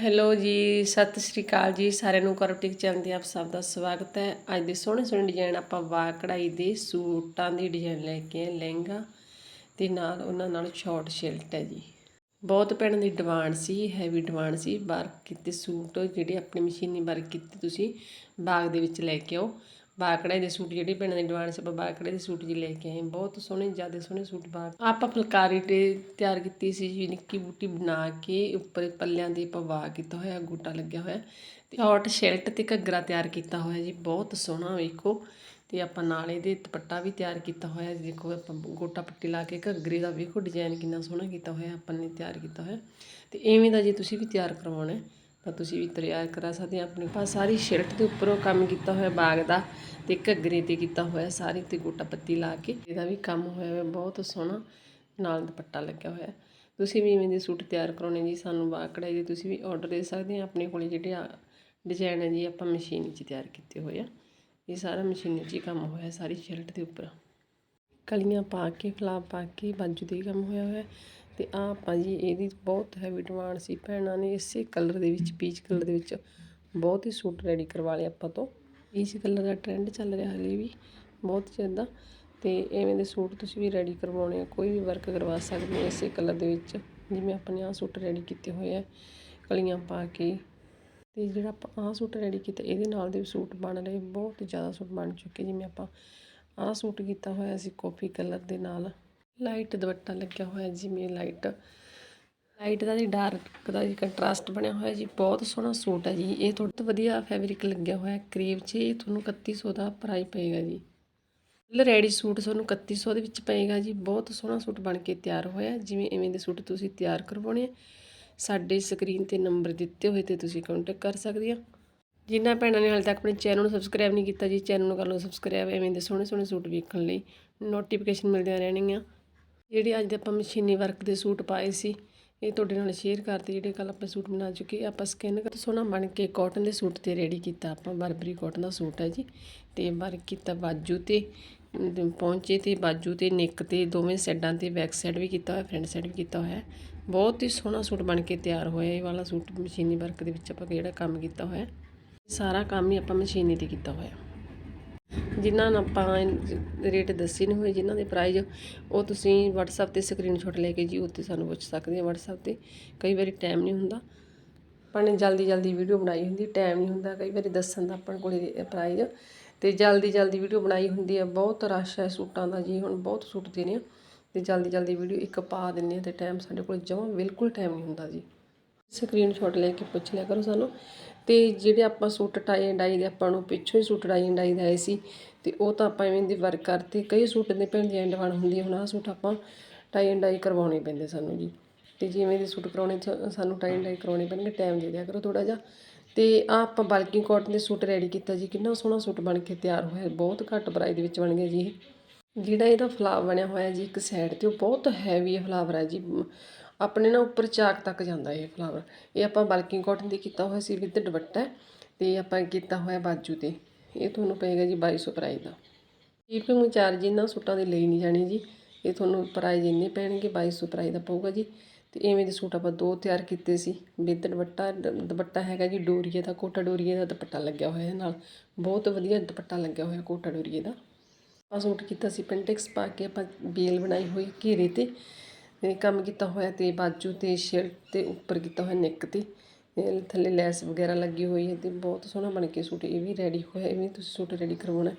Hello ਜੀ, ਸਤਿ ਸ਼੍ਰੀ ਅਕਾਲ ਜੀ, ਸਾਰਿਆਂ ਨੂੰ ਕਰਪਟਿਕ ਚੈਨਲ ਤੇ ਆਪ ਸਭ ਦਾ ਸਵਾਗਤ ਹੈ। ਅੱਜ ਦੇ ਸੋਹਣੇ ਸੋਹਣੇ ਡਿਜ਼ਾਈਨ ਆਪਾਂ ਵਾ ਕਢਾਈ ਦੇ ਸੂਟਾਂ ਦੀ ਡਿਜ਼ਾਈਨ ਲੈ ਕੇ ਆਏ, ਲਹਿੰਗਾ ਤੇ ਨਾਲ ਉਹਨਾਂ ਨਾਲ ਸ਼ਾਰਟ ਸ਼ਿਲਟ ਹੈ ਜੀ। ਬਹੁਤ ਭੈਣਾਂ ਦੀ ਡਿਮਾਂਡ ਸੀ ਹੈਵੀ ਡਿਮਾਂਡ ਸੀ ਵਰਕ ਕੀਤੇ ਸੂਟ ਜਿਹੜੇ ਆਪਣੀ ਮਸ਼ੀਨੀ ਵਰਕ ਕੀਤੇ ਤੁਸੀਂ ਬਾਗ ਦੇ ਵਿੱਚ ਲੈ ਕੇ ਆਓ। ਬਾਕੜੇ ਦੇ ਸੂਟ ਜਿਹੜੇ ਭੈਣਾਂ ਦੀ ਡਿਮਾਂਡ ਸੀ, ਆਪਾਂ ਬਾਕੜੇ ਦੇ ਸੂਟ ਜੀ ਲੈ ਕੇ ਆਏ। ਬਹੁਤ ਸੋਹਣੇ, ਜ਼ਿਆਦਾ ਸੋਹਣੇ ਸੂਟ ਬਾ ਆਪਾਂ ਫੁਲਕਾਰੀ ਤੇ ਤਿਆਰ ਕੀਤੀ ਸੀ ਜੀ, ਨਿੱਕੀ ਬੂਟੀ ਬਣਾ ਕੇ, ਉੱਪਰ ਪੱਲਿਆਂ ਦੇ ਪਵਾ ਕੀਤਾ ਹੋਇਆ, ਗੋਟਾ ਲੱਗਿਆ ਹੋਇਆ। ਤੇ ਸ਼ਾਰਟ ਸ਼ੈਲਟ ਤੇ ਘੱਗਰਾ ਤਿਆਰ ਕੀਤਾ ਹੋਇਆ ਜੀ, ਬਹੁਤ ਸੋਹਣਾ ਵੇਖੋ। ਤੇ ਆਪਾਂ ਨਾਲ ਇਹਦੇ ਦੁਪੱਟਾ ਵੀ ਤਿਆਰ ਕੀਤਾ ਹੋਇਆ ਦੇਖੋ ਆਪਾਂ ਗੋਟਾ ਪੱਟੀ ਲਾ ਕੇ ਘੱਗਰੇ ਦਾ ਵੇਖੋ ਡਿਜ਼ਾਈਨ ਕਿੰਨਾ ਸੋਹਣਾ ਕੀਤਾ ਹੋਇਆ, ਆਪਾਂ ਨੇ ਤਿਆਰ ਕੀਤਾ ਹੋਇਆ। ਤੇ ਐਵੇਂ ਦਾ ਜੇ ਤੁਸੀਂ ਵੀ ਤਿਆਰ ਕਰਵਾਉਣਾ ਤਾਂ ਤੁਸੀਂ ਵੀ ਤਿਆਰ ਕਰਾ ਸਕਦੇ ਆ ਆਪਣੀ ਪਾਸ ਸਾਰੀ ਸ਼ਰਟ ਦੇ ਉੱਪਰੋਂ ਕੰਮ ਕੀਤਾ ਹੋਇਆ ਬਾਗ ਦਾ ਤੇ ਘੱਗਰੇ ਤੇ ਕੀਤਾ ਹੋਇਆ ਸਾਰੀ ਤੇ ਗੋਟਾ ਪੱਤੀ ਲਾ ਕੇ। ਇਹਦਾ ਵੀ ਕੰਮ ਹੋਇਆ ਹੋਇਆ, ਬਹੁਤ ਸੋਹਣਾ। ਨਾਲ ਦੁਪੱਟਾ ਲੱਗਿਆ ਹੋਇਆ। ਤੁਸੀਂ ਵੀ ਇਵੇਂ ਦੇ ਸੂਟ ਤਿਆਰ ਕਰਾਉਣੇ ਜੀ, ਸਾਨੂੰ ਬਾਗ ਕਢਾਈ ਦੇ ਤੁਸੀਂ ਵੀ ਆਰਡਰ ਦੇ ਸਕਦੇ ਆ ਆਪਣੇ ਕੋਲੇ ਜਿਹੜੇ ਆ ਡਿਜ਼ਾਈਨ ਹੈ ਜੀ, ਆਪਾਂ ਮਸ਼ੀਨ 'ਚ ਤਿਆਰ ਕੀਤੇ ਹੋਏ ਆ। ਇਹ ਸਾਰਾ ਮਸ਼ੀਨ 'ਚ ਹੀ ਕੰਮ ਹੋਇਆ, ਸਾਰੀ ਸ਼ਰਟ ਦੇ ਉੱਪਰ। ਕਲੀਆਂ ਪਾ ਕੇ ਫਲਾਪ ਪਾ ਕੇ, ਬਾਜੂ ਦੇ ਕੰਮ ਹੋਇਆ ਹੋਇਆ। ਅਤੇ ਆਹ ਆਪਾਂ ਜੀ ਇਹਦੀ ਬਹੁਤ ਹੈਵੀ ਡਿਮਾਂਡ ਸੀ ਭੈਣਾਂ ਨੇ, ਇਸੇ ਕਲਰ ਦੇ ਵਿੱਚ ਪੀਚ ਕਲਰ ਦੇ ਵਿੱਚ ਬਹੁਤ ਹੀ ਸੂਟ ਰੈਡੀ ਕਰਵਾ ਲਏ ਆਪਾਂ ਤੋਂ। ਇਸ ਕਲਰ ਦਾ ਟ੍ਰੈਂਡ ਚੱਲ ਰਿਹਾ ਹਲੇ ਵੀ, ਬਹੁਤ ਜ਼ਿਆਦਾ। ਅਤੇ ਐਵੇਂ ਦੇ ਸੂਟ ਤੁਸੀਂ ਵੀ ਰੈਡੀ ਕਰਵਾਉਣੇ ਆ, ਕੋਈ ਵੀ ਵਰਕ ਕਰਵਾ ਸਕਦੇ ਆ ਇਸੇ ਕਲਰ ਦੇ ਵਿੱਚ, ਜਿਵੇਂ ਆਪਣੇ ਆਹ ਸੂਟ ਰੈਡੀ ਕੀਤੇ ਹੋਏ ਆ, ਕਲੀਆਂ ਪਾ ਕੇ। ਤੇ ਜਿਹੜਾ ਆਪਾਂ ਆਹ ਸੂਟ ਰੈਡੀ ਕੀਤਾ, ਇਹਦੇ ਨਾਲ ਦੇ ਵੀ ਸੂਟ ਬਣ ਰਹੇ, ਬਹੁਤ ਜ਼ਿਆਦਾ ਸੂਟ ਬਣ ਚੁੱਕੇ, ਜਿਵੇਂ ਆਪਾਂ ਆਹ ਸੂਟ ਕੀਤਾ ਹੋਇਆ ਸੀ ਕਾਫੀ ਕਲਰ ਦੇ ਨਾਲ। ਲਾਈਟ ਦੁਪੱਟਾ ਲੱਗਿਆ ਹੋਇਆ ਜਿਵੇਂ ਲਾਈਟ। ਲਾਈਟ ਦਾ ਜੀ ਡਾਰਕ ਦਾ ਜੀ ਕੰਟਰਾਸਟ ਬਣਿਆ ਹੋਇਆ ਜੀ, ਬਹੁਤ ਸੋਹਣਾ ਸੂਟ ਹੈ ਜੀ। ਇਹ ਥੋੜਾ ਵਧੀਆ ਫੈਬਰਿਕ ਲੱਗਿਆ ਹੋਇਆ ਕਰੀਬ 'ਚ ਇਹ ਤੁਹਾਨੂੰ 3100 ਦਾ ਪ੍ਰਾਈਸ ਪਏਗਾ ਜੀ। ਫੁੱਲ ਰੈਡੀ ਸੂਟ ਤੁਹਾਨੂੰ 3100 ਦੇ ਵਿੱਚ ਪਏਗਾ ਜੀ। ਬਹੁਤ ਸੋਹਣਾ ਸੂਟ ਬਣ ਕੇ ਤਿਆਰ ਹੋਇਆ। ਜਿਵੇਂ ਐਵੇਂ ਦੇ ਸੂਟ ਤੁਸੀਂ ਤਿਆਰ ਕਰਵਾਉਣੇ ਆ, ਸਾਡੇ ਸਕਰੀਨ ਤੇ ਨੰਬਰ ਦਿੱਤੇ ਹੋਏ ਤੇ ਤੁਸੀਂ ਕੰਟੈਕਟ ਕਰ ਸਕਦੇ ਆ। ਜਿਨ੍ਹਾਂ ਭੈਣਾਂ ਨੇ ਹਾਲੇ ਤੱਕ ਆਪਣੇ ਚੈਨਲ ਨੂੰ ਸਬਸਕ੍ਰਾਈਬ ਨਹੀਂ ਕੀਤਾ ਜੀ ਚੈਨਲ ਨੂੰ ਕਰ ਲਓ ਸਬਸਕ੍ਰਾਈਬ ਐਵੇਂ ਦੇ ਸੋਹਣੇ ਸੋਹਣੇ ਸੂਟ ਵੇਖਣ ਲਈ ਨੋਟੀਫਿਕੇਸ਼ਨ ਮਿਲਦੀਆਂ ਰਹਿਣਗੀਆਂ। ਜਿਹੜੇ ਅੱਜ ਦੇ ਆਪਾਂ ਮਸ਼ੀਨੀ ਵਰਕ ਦੇ ਸੂਟ ਪਾਏ ਸੀ, ਇਹ ਤੁਹਾਡੇ ਨਾਲ ਸ਼ੇਅਰ ਕਰਦੇ ਜਿਹੜੇ ਕੱਲ ਆਪਾਂ ਸੂਟ ਬਣਾ ਚੁੱਕੇ ਆਪਾਂ ਸਕਿਨ ਕਰ ਸੋਹਣਾ ਬਣ ਕੇ ਕਾਟਨ ਦੇ ਸੂਟ ਤੇ ਰੈਡੀ ਕੀਤਾ ਆਪਾਂ ਬਰਬਰੀ ਕਾਟਨ ਦਾ ਸੂਟ ਹੈ ਜੀ। ਤੇ ਵਰਕ ਕੀਤਾ ਬਾਜੂ ਤੇ ਪਹੁੰਚੇ ਤੇ, ਬਾਜੂ ਤੇ ਨਿੱਕ ਤੇ, ਦੋਵੇਂ ਸਾਈਡਾਂ ਤੇ ਬੈਕ ਸਾਈਡ ਵੀ ਕੀਤਾ ਹੋਇਆ ਫਰੰਟ ਸਾਈਡ ਵੀ ਕੀਤਾ ਹੋਇਆ ਬਹੁਤ ਹੀ ਸੋਹਣਾ ਸੂਟ ਬਣ ਕੇ ਤਿਆਰ ਹੋਇਆ ਇਹ ਵਾਲਾ ਸੂਟ ਮਸ਼ੀਨੀ ਵਰਕ ਦੇ ਵਿੱਚ ਆਪਾਂ ਜਿਹੜਾ ਕੰਮ ਕੀਤਾ ਹੋਇਆ, ਸਾਰਾ ਕੰਮ ਹੀ ਆਪਾਂ ਮਸ਼ੀਨੀ ਤੇ ਕੀਤਾ ਹੋਇਆ। ਜਿਨ੍ਹਾਂ ਨੂੰ ਆਪਾਂ ਰੇਟ ਦੱਸੇ ਨਹੀਂ ਹੋਏ, ਜਿਨ੍ਹਾਂ ਦੇ ਪ੍ਰਾਈਜ਼ ਉਹ ਤੁਸੀਂ WhatsApp ਤੇ ਸਕਰੀਨਸ਼ਾਟ ਲੈ ਕੇ ਜੀ ਉੱਤੇ ਸਾਨੂੰ ਪੁੱਛ ਸਕਦੇ ਆ WhatsApp ਤੇ। ਕਈ ਵਾਰੀ ਟਾਈਮ ਨਹੀਂ ਹੁੰਦਾ। ਆਪਾਂ ਨੇ ਜਲਦੀ ਜਲਦੀ ਵੀਡੀਓ ਬਣਾਈ ਹੁੰਦੀ ਟਾਈਮ ਨਹੀਂ ਹੁੰਦਾ। ਕਈ ਵਾਰੀ ਦੱਸਣ ਦਾ ਆਪਾਂ ਕੋਲੇ ਪ੍ਰਾਈਜ਼ ਤੇ ਜਲਦੀ ਜਲਦੀ ਵੀਡੀਓ ਬਣਾਈ ਹੁੰਦੀ ਆ, ਬਹੁਤ ਰਸ਼ ਹੈ ਸੂਟਾਂ ਦਾ ਜੀ, ਹੁਣ ਬਹੁਤ ਸੂਟ ਦੇਣੇ ਆ। ਤੇ ਜਲਦੀ ਜਲਦੀ ਵੀਡੀਓ ਇੱਕ ਪਾ ਦਿੰਨੇ ਆ ਤੇ ਟਾਈਮ ਸਾਡੇ ਕੋਲ ਜਮਾਂ ਬਿਲਕੁਲ ਟਾਈਮ ਨਹੀਂ ਹੁੰਦਾ ਜੀ। ਸਕਰੀਨਸ਼ਾਟ ਲੈ ਕੇ ਪੁੱਛ ਲਿਆ ਕਰੋ ਸਾਨੂੰ। ਤੇ ਜਿਹੜੇ ਆਪਾਂ ਸੂਟ ਟਾਈ ਐਂਡ ਡਾਈ ਦੇ ਆਪਾਂ ਨੂੰ ਪਿੱਛੋਂ ਹੀ ਸੂਟ ਟਾਈ ਐਂਡ ਡਾਈ ਦੇ ਆਏ ਸੀ, ਤੇ ਉਹ ਤਾਂ ਆਪਾਂ ਇਵੇਂ ਦੀ ਵਰਕ ਕਰਤੇ। ਕਈ ਸੂਟ ਦੇ ਭੈਣ ਦੀ ਐਂਡ ਵਣ ਹੁੰਦੀ ਹੁਣ ਆਹ ਸੂਟ ਆਪਾਂ ਟਾਈ ਐਂਡ ਡਾਈ ਕਰਵਾਉਣੇ ਪੈਂਦੇ ਸਾਨੂੰ ਜੀ। ਤੇ ਜਿਵੇਂ ਦੇ ਸੂਟ ਕਰਾਉਣੇ ਸਾਨੂੰ ਟਾਈ ਐਂਡ ਡਾਈ ਕਰਾਉਣੇ ਪੈਣਗੇ, ਟਾਈਮ ਦੇ ਦਿਆ ਕਰੋ ਥੋੜਾ ਜਿਹਾ। ਤੇ ਆ ਆਪਾਂ ਬਲਕਿੰਗ ਕਾਟਨ ਦੇ ਸੂਟ ਰੈਡੀ ਕੀਤਾ ਜੀ, ਕਿੰਨਾ ਸੋਹਣਾ ਸੂਟ ਬਣ ਕੇ ਤਿਆਰ ਹੋਇਆ, ਬਹੁਤ ਘੱਟ ਪ੍ਰਾਈਸ ਦੇ ਵਿੱਚ ਬਣ ਗਿਆ ਜੀ ਇਹ। ਜਿਹੜਾ ਇਹਦਾ ਫਲਾਵ ਬਣਿਆ ਹੋਇਆ ਜੀ ਇੱਕ ਸਾਈਡ ਤੇ, ਉਹ ਬਹੁਤ ਹੈਵੀ ਫਲਾਵਰ ਹੈ ਜੀ। ਆਪਣੇ ਨਾ ਉੱਪਰ ਚਾਕ ਤੱਕ ਜਾਂਦਾ ਇਹ ਫਲਾਵਰ ਇਹ ਆਪਾਂ ਬਲਕਿੰਗ ਕਾਟਨ ਦੇ ਕੀਤਾ ਹੋਇਆ ਸੀ ਵਿਦ ਦੁਪੱਟਾ, ਤੇ ਆਪਾਂ ਕੀਤਾ ਹੋਇਆ ਬਾਜੂ ਤੇ। ਇਹ ਤੁਹਾਨੂੰ ਪਏਗਾ ਜੀ 2200 ਪ੍ਰਾਈਸ ਦਾ। ਸ਼ਿਪਿੰਗ ਚਾਰਜ ਇਹਨਾਂ ਸੂਟਾਂ ਦੇ ਲਈ ਨਹੀਂ ਜਾਣੇ ਜੀ। ਇਹ ਤੁਹਾਨੂੰ ਪ੍ਰਾਈਸ ਇੰਨੇ ਪੈਣਗੇ 2200 ਪ੍ਰਾਈਸ ਦਾ ਪਊਗਾ ਜੀ। ਤੇ ਐਵੇਂ ਦੇ ਸੂਟ ਆਪਾਂ ਦੋ ਤਿਆਰ ਕੀਤੇ ਸੀ। ਵਿਦ ਦੁਪੱਟਾ ਦੁਪੱਟਾ ਹੈਗਾ ਜੀ ਡੋਰੀਏ ਦਾ, ਕੋਟਾ ਡੋਰੀਏ ਦਾ ਦੁਪੱਟਾ ਲੱਗਿਆ ਹੋਇਆ ਨਾਲ। ਬਹੁਤ ਵਧੀਆ ਦੁਪੱਟਾ ਲੱਗਿਆ ਹੋਇਆ ਕੋਟਾ ਡੋਰੀਏ ਦਾ। ਆਪਾਂ ਸੂਟ ਕੀਤਾ ਸੀ ਪੈਂਟੈਕਸ ਪਾ ਕੇ ਆਪਾਂ ਬੇਲ ਬਣਾਈ ਹੋਈ ਘੇਰੇ ਤੇ। ਤੇ ਕੰਮ ਕੀਤਾ ਹੋਇਆ ਤੇ ਬਾਜੂ ਤੇ ਸ਼ਰਟ ਤੇ ਉੱਪਰ ਕੀਤਾ ਹੋਇਆ ਨੈਕ ਤੇ। ਥੱਲੇ ਲੈਸ ਵਗੈਰਾ ਲੱਗੀ ਹੋਈ ਹੈ ਤੇ ਬਹੁਤ ਸੋਹਣਾ ਬਣ ਕੇ ਸੂਟ ਇਹ ਵੀ ਰੈਡੀ ਹੋਇਆ, ਇਹ ਵੀ ਤੁਸੀਂ ਸੂਟ ਰੈਡੀ ਕਰਵਾਉਣਾ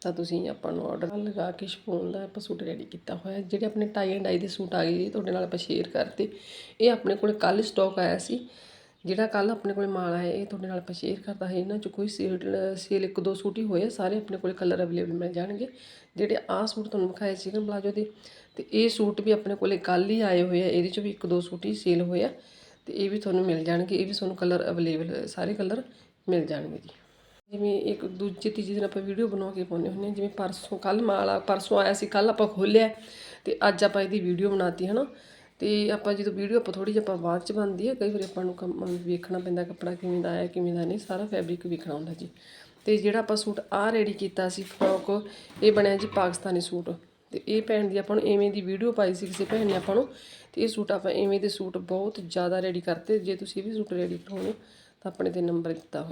ਤਾਂ ਤੁਸੀਂ ਆਪਾਂ ਨੂੰ ਆਰਡਰ ਲਗਾ ਕੇ ਸ਼ਪੂਨ ਦਾ ਆਪਾਂ ਸੂਟ ਰੈਡੀ ਕੀਤਾ ਹੋਇਆ ਜਿਹੜੇ ਆਪਣੇ ਟਾਈ ਐਂਡ ਆਈ ਦੇ ਸੂਟ ਆ ਗਏ ਜੀ, ਤੁਹਾਡੇ ਨਾਲ ਆਪਾਂ ਸ਼ੇਅਰ ਕਰਤੇ। ਇਹ ਆਪਣੇ ਕੋਲ ਕੱਲ ਸਟਾਕ ਆਇਆ ਸੀ। ਜਿਹੜਾ ਕੱਲ ਆਪਣੇ ਕੋਲ ਮਾਲ ਆਇਆ, ਇਹ ਤੁਹਾਡੇ ਨਾਲ ਆਪਾਂ ਸ਼ੇਅਰ ਕਰਦਾ ਹੈ। ਇਹਨਾਂ 'ਚ ਕੋਈ ਸੇਲ ਸੇਲ ਇੱਕ ਦੋ ਸੂਟ ਹੀ ਹੋਏ ਸਾਰੇ ਆਪਣੇ ਕੋਲ ਕਲਰ ਅਵੇਲੇਬਲ ਮਿਲ ਜਾਣਗੇ। ਜਿਹੜੇ ਆਹ ਸੂਟ ਤੁਹਾਨੂੰ ਵਿਖਾਏ ਚਿਕਨ ਪਲਾਜੋ ਦੇ, ਤੇ ਇਹ ਸੂਟ ਵੀ ਆਪਣੇ ਕੋਲੇ ਕੱਲ ਹੀ ਆਏ ਹੋਏ ਆ, ਇਹਦੇ 'ਚ ਵੀ ਇੱਕ ਦੋ ਸੂਟ ਹੀ ਸੇਲ ਹੋਏ ਆ, ਤੇ ਇਹ ਵੀ ਤੁਹਾਨੂੰ ਮਿਲ ਜਾਣਗੇ, ਇਹ ਵੀ ਤੁਹਾਨੂੰ ਕਲਰ ਅਵੇਲੇਬਲ ਸਾਰੇ ਕਲਰ ਮਿਲ ਜਾਣਗੇ ਜੀ। ਜਿਵੇਂ ਇੱਕ ਦੂਜੇ, ਤੀਜੇ ਦਿਨ ਆਪਾਂ ਵੀਡੀਓ ਬਣਾ ਕੇ ਪਾਉਂਦੇ ਹੁੰਦੇ ਹਾਂ, ਜਿਵੇਂ ਪਰਸੋਂ ਕੱਲ ਮਾਲ ਪਰਸੋਂ ਆਇਆ ਸੀ ਕੱਲ ਆਪਾਂ ਖੋਲਿਆ ਤੇ ਅੱਜ ਆਪਾਂ ਇਹਦੀ ਵੀਡੀਓ ਬਣਾਤੀ, ਹਨਾ? ਤੇ ਆਪਾਂ ਜਦੋਂ ਵੀਡੀਓ ਆਪਾਂ ਥੋੜੀ ਜਿਹੀ ਆਪਾਂ ਬਾਅਦ ਚ ਬਣਦੀ ਹੈ, ਕਈ ਵਾਰੀ ਆਪਾਂ ਨੂੰ ਕੰਮ ਵੇਖਣਾ ਪੈਂਦਾ ਕੱਪੜਾ ਕਿਵੇਂ ਦਾ ਆਇਆ ਕਿਵੇਂ ਦਾ ਨਹੀਂ, ਸਾਰਾ ਫੈਬਰਿਕ ਵੇਖਣਾ ਹੁੰਦਾ ਜੀ। ਤੇ ਜਿਹੜਾ ਆਪਾਂ ਸੂਟ ਆ ਰੈਡੀ ਕੀਤਾ ਸੀ ਫਰੋਕ ਇਹ ਬਣਿਆ ਜੀ ਪਾਕਿਸਤਾਨੀ ਸੂਟ। ਤੇ ਇਹ ਭੈਣ ਦੀ ਆਪਾਂ ਨੂੰ ਐਵੇਂ ਦੀ ਵੀਡੀਓ ਪਾਈ ਸੀ ਕਿਸੇ ਭੈਣ ਨੇ ਆਪਾਂ ਨੂੰ, ਤੇ ਇਹ ਸੂਟ ਆਪਾਂ ਐਵੇਂ ਦੇ ਸੂਟ ਬਹੁਤ ਜ਼ਿਆਦਾ ਰੈਡੀ ਕਰਤੇ। ਜੇ ਤੁਸੀਂ ਵੀ ਸੂਟ ਰੈਡੀ ਕਰਾਉਣੇ ਤਾਂ ਆਪਣੇ ਤੇ ਨੰਬਰ ਦਿੱਤਾ ਹੋਇਆ।